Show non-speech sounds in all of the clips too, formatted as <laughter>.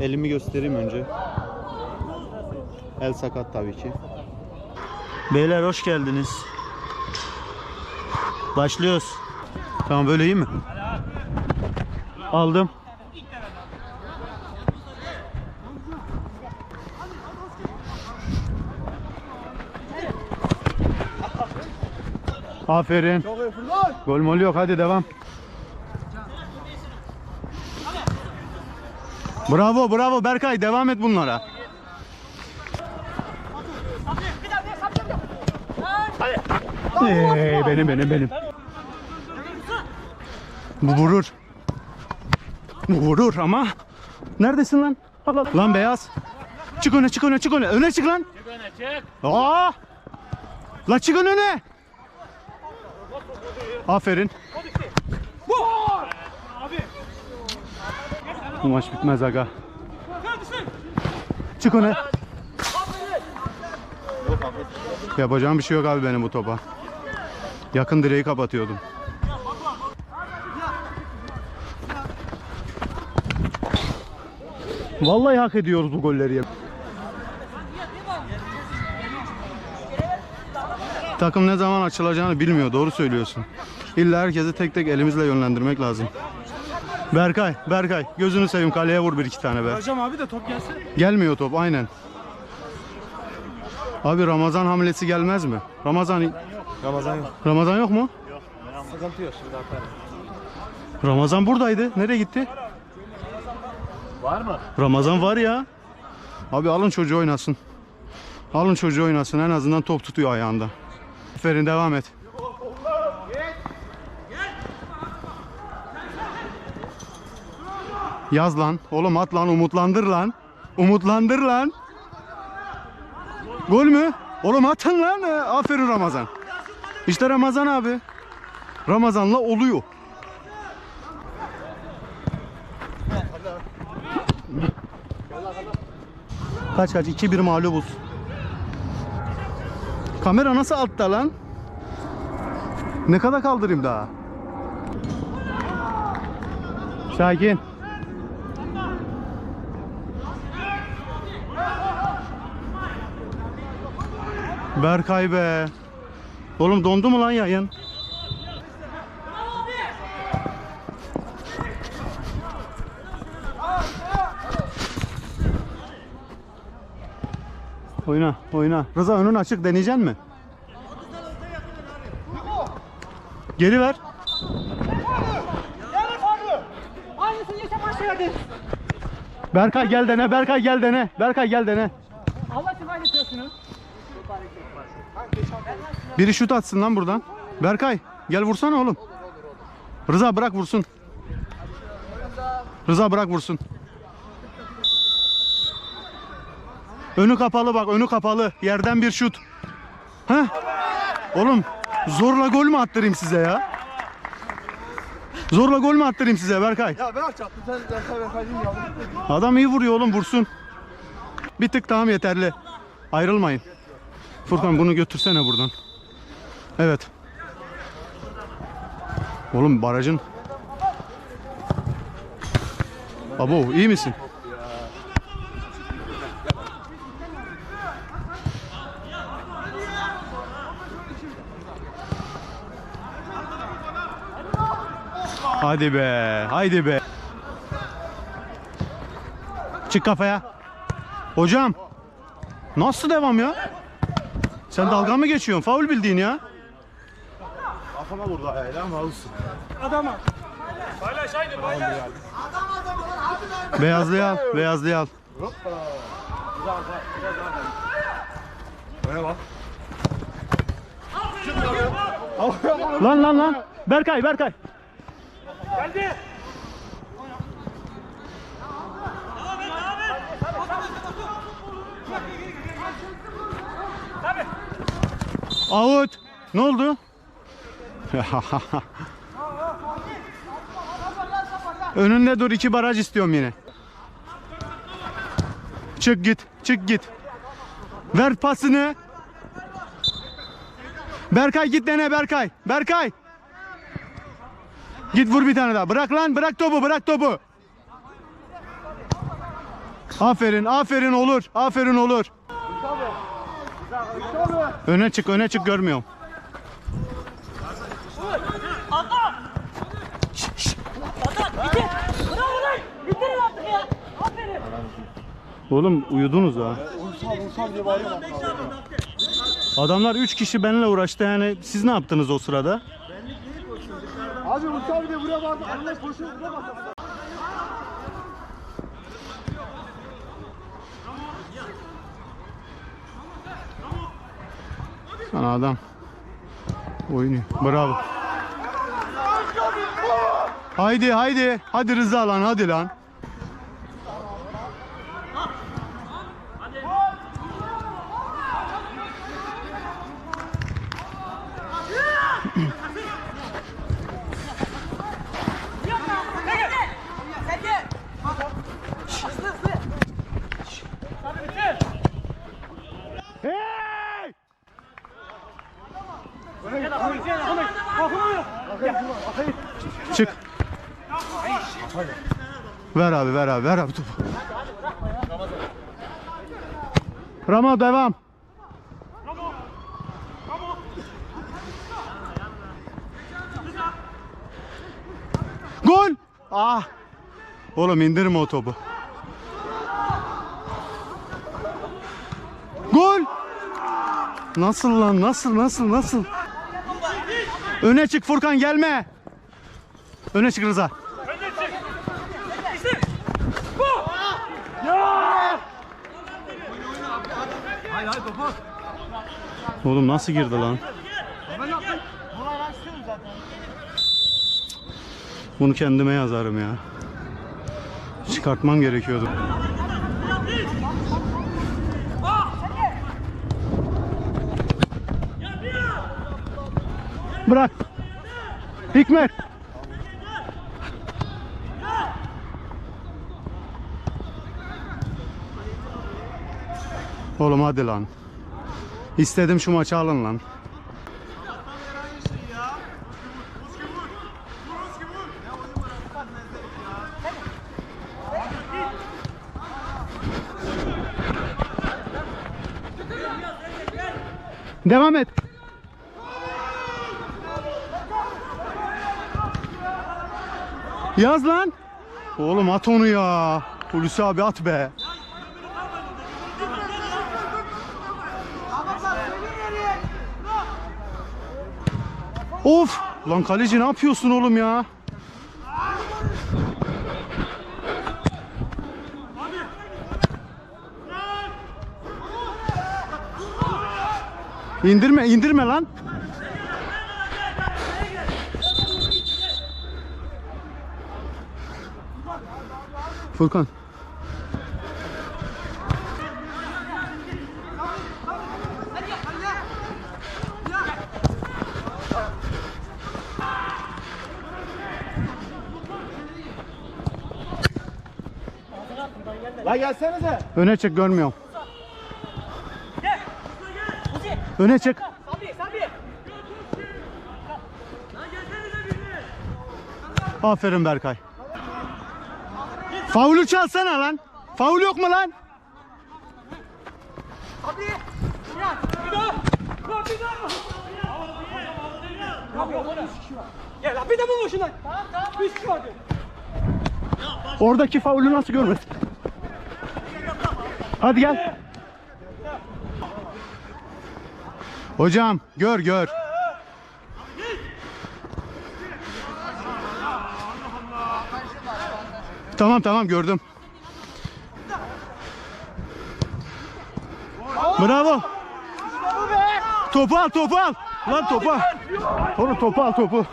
Elimi göstereyim önce. El sakat tabii ki. Beyler hoş geldiniz. Başlıyoruz. Tamam böyle iyi mi? Aldım. Aferin. Gol mol yok hadi devam. Bravo bravo Berkay devam et bunlara. Hey, benim benim benim. Bu vurur. Bu vurur ama. Neredesin lan? Lan beyaz. Çık öne çık öne çık öne. Öne çık lan. Çık öne çık. Aa! La çıkın öne. Aferin. Bu maç bitmez aga. Çık öne. Yapacağım bir şey yok abi benim bu topa. Yakın direği kapatıyordum. Vallahi hak ediyoruz bu golleri. Takım ne zaman açılacağını bilmiyor. Doğru söylüyorsun. İlla herkesi tek tek elimizle yönlendirmek lazım. Berkay, Berkay gözünü seveyim kaleye vur bir iki tane be. Hocam abi de top gelsin. Gelmiyor top aynen. Abi Ramazan hamlesi gelmez mi? Ramazan Ramazan yok. Ramazan yok mu? Sıkıntı yok şimdi atarım. Ramazan buradaydı. Nereye gitti? Var mı? Ramazan var ya. Abi alın çocuğu oynasın. Alın çocuğu oynasın. En azından top tutuyor ayağında. Aferin devam et. Yaz lan. Oğlum at lan. Umutlandır lan. Umutlandır lan. Gol mü? Oğlum atın lan. Ee, Aferin Ramazan. İşte Ramazan abi. Ramazan'la oluyor. Kaç kaç? 2-1 mağlubuz. Kamera nasıl altta lan? Ne kadar kaldırayım daha? Sakin. Berkay be. Oğlum dondu mu lan yayın? Oyna, oyna. Rıza önün açık deneyecek mi? Geri ver. Berkay gel dene, Berkay gel dene. Berkay gel dene. Allah yapıyorsunuz. Biri şut atsın lan buradan. Berkay gel vursana oğlum. Rıza bırak vursun. Rıza bırak vursun. Önü kapalı bak önü kapalı. Yerden bir şut. Heh. Oğlum zorla gol mü attırayım size ya? Zorla gol mü attırayım size Berkay? Ya ben çarptım sen Berkay Berkay değil mi yavrum? Adam iyi vuruyor oğlum vursun. Bir tık tamam yeterli. Ayrılmayın. Furkan bunu götürsene buradan. Evet. Oğlum barajın. Abo iyi misin? Hadi be, haydi be. Çık kafaya. Hocam. Nasıl devam ya? Sen dalga mı geçiyorsun? Faul bildiğin ya. Kafama vurdu ayağıyla ama olsun. Beyazlıyı al. Beyazlıyı al. Öyle bak. Lan lan lan. Berkay Berkay. Out. Ne oldu? Önünde dur iki baraj istiyorum yine. Çık git, çık git. Ver pasını. Berkay git dene Berkay. Berkay. Git vur bir tane daha. Bırak lan, bırak topu, bırak topu. Aferin, aferin olur. Aferin olur. Öne çık, öne çık görmüyorum. Bravo lan. Bitirin artık ya. Aferin. Oğlum uyudunuz ha. Adamlar 3 kişi benimle uğraştı yani siz ne yaptınız o sırada? Abi Mustafa bir de buraya vardı. Anne koşuyor buraya bak. Sana adam oynuyor. Bravo. Haydi haydi. Hadi Rıza lan hadi lan. Çık. Ver abi ver abi ver abi topu. Rama devam. Gol. Ah. Oğlum indirme o topu. Gol. Nasıl lan nasıl nasıl nasıl? Öne çık Furkan gelme. Öne çık Rıza. Oğlum nasıl girdi lan? Bunu kendime yazarım ya. Çıkartmam gerekiyordu. Bırak. Hikmet. Oğlum hadi lan. İstedim şu maçı alın lan. Devam et. Yaz lan. Oğlum at onu ya. Hulusi abi at be. Of! Lan kaleci ne yapıyorsun oğlum ya? İndirme, indirme lan. Furkan. La gelsenize. Öne çık görmüyorum. Öne çık. Aferin Berkay. Faulü çalsana lan. Faul yok mu lan? Abi. Bir daha. Bir daha. Bir de bu boşuna. Tamam tamam. Oradaki faulü nasıl görmedin? Hadi gel. Hocam gör gör. Tamam tamam gördüm. Bravo. Topu al topu al. Lan topu al. Oğlum topu al topu.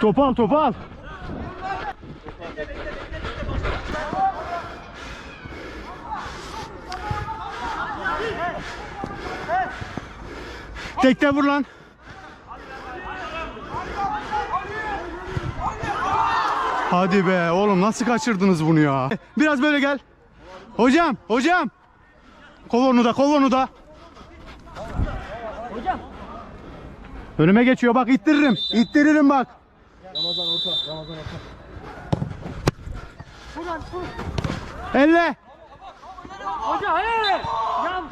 Topu al topu al. Tekte vur lan. Hadi be oğlum nasıl kaçırdınız bunu ya? Biraz böyle gel. Hocam, hocam. Kov onu da, kov onu da. Hocam. Önüme geçiyor bak ittiririm. İttiririm bak. Ramazan orta. Ramazan orta. Buradan vur. Elle. Hoca hayır. Yan.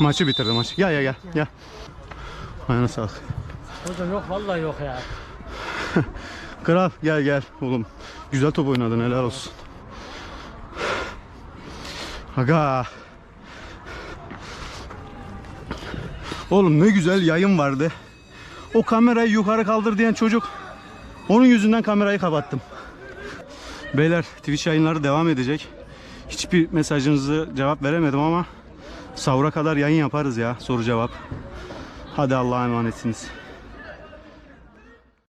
Maçı bitirdi maçı. Gel gel gel. Gel. Ayağına sağlık. Hoca yok vallahi yok ya. <laughs> Kral gel gel oğlum. Güzel top oynadın helal olsun. Aga. Oğlum ne güzel yayın vardı. O kamerayı yukarı kaldır diyen çocuk. Onun yüzünden kamerayı kapattım. Beyler Twitch yayınları devam edecek. Hiçbir mesajınızı cevap veremedim ama sahura kadar yayın yaparız ya soru cevap. Hadi Allah'a emanetsiniz.